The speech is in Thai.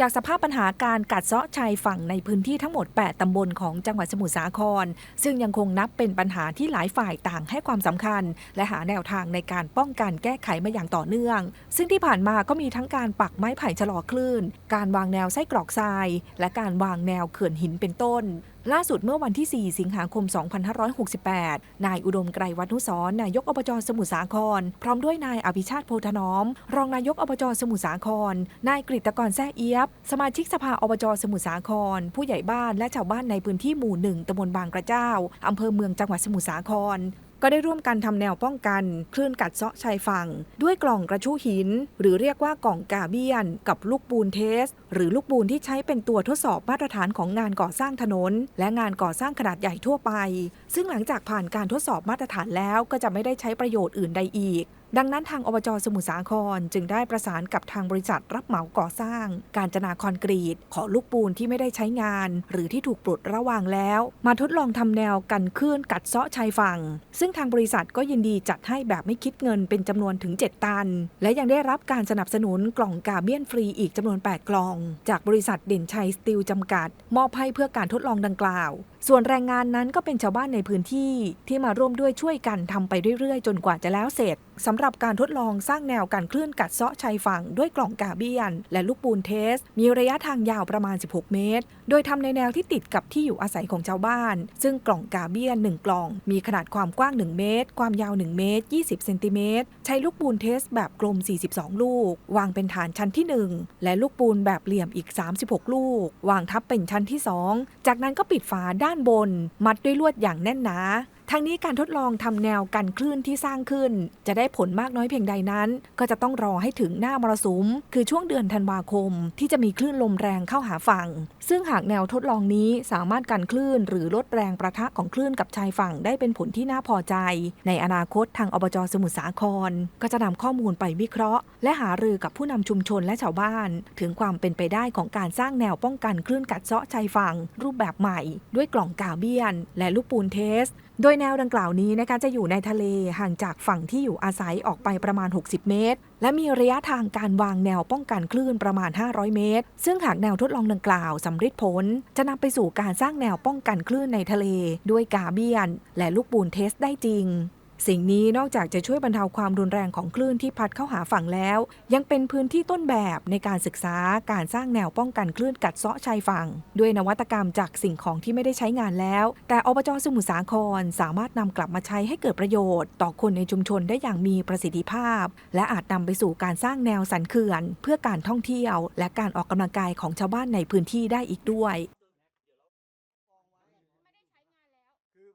จากสภาพปัญหาการกัดเซาะชายฝั่งในพื้นที่ทั้งหมด 8 ตำบลของจังหวัดสมุทรสาคร ซึ่งยังคงนับเป็นปัญหาที่หลายฝ่ายต่างให้ความสำคัญ และหาแนวทางในการป้องกันแก้ไขมาอย่างต่อเนื่อง ซึ่งที่ผ่านมาก็มีทั้งการปักไม้ไผ่ชะลอคลื่น การวางแนวไส้กรอกทราย และการวางแนวเขื่อนหินเป็นต้น ล่าสุดเมื่อวันที่ 4 สิงหาคม 2568 นายอุดมไกรวัฒนุสรนายกอบจสมุทรสาคร พร้อมด้วยนายอภิชาติโพธน้อม รองนายกอบจสมุทรสาคร นายกฤตกรแซ่เอียบ สมาชิกสภาอบจสมุทรสาคร ผู้ใหญ่บ้านและชาวบ้านในพื้นที่หมู่หนึ่งตำบลบางกระเจ้าอำเภอเมืองจังหวัดสมุทรสาคร ก็ได้ร่วมกันทำแนวป้องกัน คลื่นกัดเซาะชายฝั่ง ด้วยกล่องกระชู้หิน หรือเรียกว่ากล่องกาเบียน กับลูกปูนเทส หรือลูกปูนที่ใช้เป็นตัวทดสอบมาตรฐานของงานก่อสร้างถนน และงานก่อสร้างขนาดใหญ่ทั่วไป ซึ่งหลังจากผ่านการทดสอบมาตรฐานแล้วก็จะไม่ได้ใช้ประโยชน์อื่นใดอีก ดังนั้นทางอบจสมุทรสาครจึงได้ประสานกับทางบริษัทรับเหมาก่อสร้าง การจนาคอนกรีต ขอลูกปูนที่ไม่ได้ใช้งาน หรือที่ถูกปลดระวางแล้ว มาทดลองทำแนวกันคลื่นกัดเซาะชายฝั่ง ซึ่งทางบริษัทก็ยินดีจัดให้แบบไม่คิดเงินเป็นจำนวนถึง 7 ตัน และยังได้รับการสนับสนุนกล่องกาเบียนฟรีอีกจำนวน 8 กล่อง จากบริษัทเด่นชัยสตีลจำกัด มอบให้เพื่อการทดลองดังกล่าว ส่วนแรงงานนั้นก็เป็นชาวบ้านในพื้นที่ที่มาร่วมด้วยช่วยกันทำไปเรื่อยๆ จนกว่าจะแล้วเสร็จ สำหรับการทดลองสร้างแนวการคลื่นกัดเซาะชายฝั่งด้วยกล่องกาเบียน และลูกปูนเทส มีระยะทางยาวประมาณ 16 เมตร โดยทำในแนวที่ติดกับที่อยู่อาศัยของชาวบ้าน ซึ่งกล่องกาเบียน 1 กล่อง มีขนาดความกว้าง 1 เมตร ความยาว 1 เมตร 20 เซนติเมตร ใช้ลูกปูนเทสแบบกลม 42 ลูก วางเป็นฐานชั้นที่ 1 และลูกปูนแบบเหลี่ยมอีก 36 ลูก วางทับเป็นชั้นที่ 2 จากนั้นก็ปิดฝาด้านบน มัดด้วยลวดอย่างแน่นหนา ทั้งนี้การทดลองทำแนวกันคลื่นที่สร้างขึ้น จะได้ผลมากน้อยเพียงใดนั้น ก็จะต้องรอให้ถึงหน้ามรสุม คือช่วงเดือนธันวาคม ที่จะมีคลื่นลมแรงเข้าหาฝั่ง ซึ่งหากแนวทดลองนี้สามารถกันคลื่น หรือลดแรงประทะของคลื่นกับชายฝั่งได้เป็นผลที่น่าพอใจ ในอนาคตทางอบจสมุทรสาคร ก็จะนำข้อมูลไปวิเคราะห์ และหารือกับผู้นำชุมชนและชาวบ้าน ถึงความเป็นไปได้ของการสร้างแนวป้องกันคลื่นกัดเซาะชายฝั่งรูปแบบใหม่ ด้วยกล่องกาเบียน และลูกปูนเทส โดยแนวดังกล่าวนี้นะคะจะอยู่ในทะเลห่างจากฝั่งที่อยู่อาศัยออกไปประมาณ 60 เมตร และมีระยะทางการวางแนวป้องกันคลื่นประมาณ 500 เมตร ซึ่งหากแนวทดลองดังกล่าวสำเร็จผล จะนำไปสู่การสร้างแนวป้องกันคลื่นในทะเล ด้วยกาเบียน และลูกปูนเทสได้จริง สิ่งนี้นอกจากจะช่วยบรรเทาความรุนแรงของคลื่นที่พัดเข้าหาฝั่งแล้ว ยังเป็นพื้นที่ต้นแบบในการศึกษาการสร้างแนวป้องกันคลื่นกัดเซาะชายฝั่ง ด้วยนวัตกรรมจากสิ่งของที่ไม่ได้ใช้งานแล้ว แต่อบจสมุทรสาครสามารถนำกลับมาใช้ให้เกิดประโยชน์ ต่อคนในชุมชนได้อย่างมีประสิทธิภาพ และอาจนำไปสู่การสร้างแนวสันเขื่อน เพื่อการท่องเที่ยว และการออกกำลังกายของชาวบ้านในพื้นที่ได้อีกด้วย